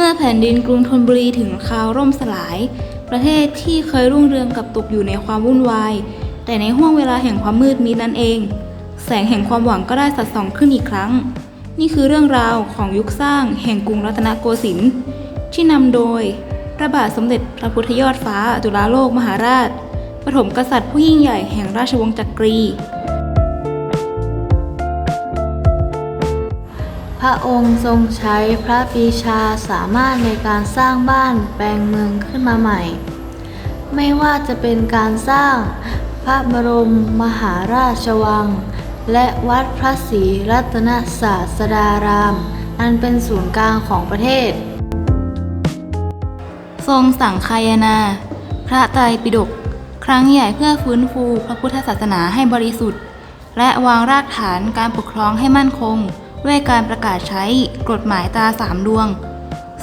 เมื่อแผ่นดินกรุงธนบุรีถึงคราวร่มสลาย ประเทศที่เคยรุ่งเรืองกับตกอยู่ในความวุ่นวาย แต่ในห่วงเวลาแห่งความมืดมิดนั่นเอง แสงแห่งความหวังก็ได้สัดส่องขึ้นอีกครั้ง นี่คือเรื่องราวของยุคสร้างแห่งกรุงรัตนโกสินทร์ที่นำโดยพระบาทสมเด็จพระพุทธยอดฟ้าจุฬาโลกมหาราช ปฐมกษัตริย์ผู้ยิ่งใหญ่แห่งราชวงศ์จักรี พระองค์ทรงใช้พระปีชาสามารถในการสร้างบ้านแปลงเมืองขึ้นมาใหม่ ไม่ว่าจะเป็นการสร้างพระบรมมหาราชวัง และวัดพระศรีรัตนศาสดาราม อันเป็นศูนย์กลางของประเทศ ทรงสั่งคายนา พระไตรปิฎกครั้งใหญ่เพื่อฟื้นฟูพระพุทธศาสนาให้บริสุทธิ์ และวางรากฐานการปกครองให้มั่นคง ด้วยการประกาศใช้กฎหมายตาสามดวง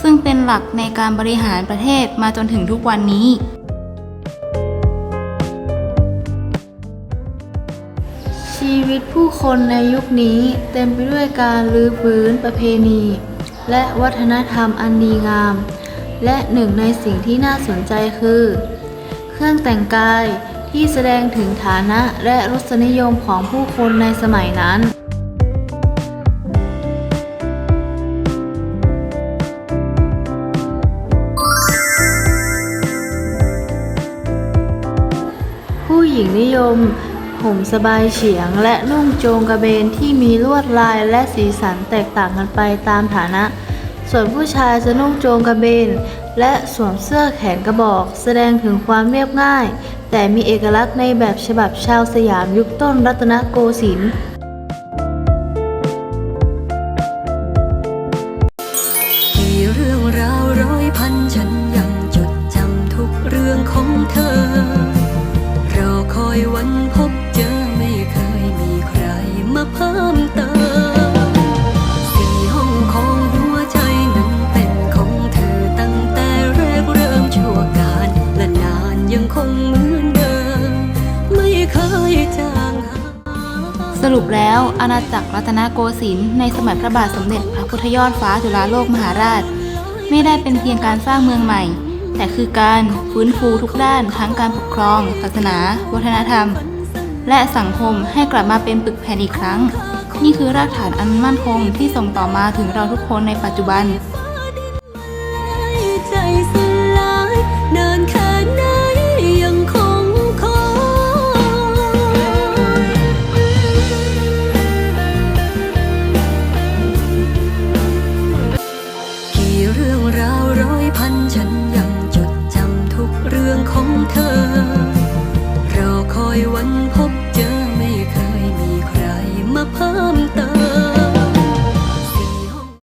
ซึ่งเป็นหลักในการบริหารประเทศมาจนถึงทุกวันนี้ ชีวิตผู้คนในยุคนี้เต็มไปด้วยการลือฟื้นประเพณี และวัฒนธรรมอันดีงาม และหนึ่งในสิ่งที่น่าสนใจคือ เครื่องแต่งกายที่แสดงถึงฐานะและรสนิยมของผู้คนในสมัยนั้น หญิงนิยมห่มสบายเฉียง และนุ่งโจงกระเบนที่มีลวดลายและสีสันแตกต่างกันไปตามฐานะ ส่วนผู้ชายจะนุ่งโจงกระเบน และสวมเสื้อแขนกระบอก แสดงถึงความเรียบง่าย แต่มีเอกลักษณ์ในแบบฉบับชาวสยามยุคต้นรัตนโกสินทร์ สรุปแล้วอาณาจักรรัตนโกสินทร์ในสมัยพระบาทสมเด็จพระพุทธยอดฟ้าจุฬาโลกมหาราช ไม่ได้เป็นเพียงการสร้างเมืองใหม่ แต่คือการฟื้นฟูทุกด้านทั้งการปกครอง ศาสนา วัฒนธรรม และสังคมให้กลับมาเป็นปึกแผ่นอีกครั้ง นี่คือรากฐานอันมั่นคงที่ส่งต่อมาถึงเราทุกคนในปัจจุบัน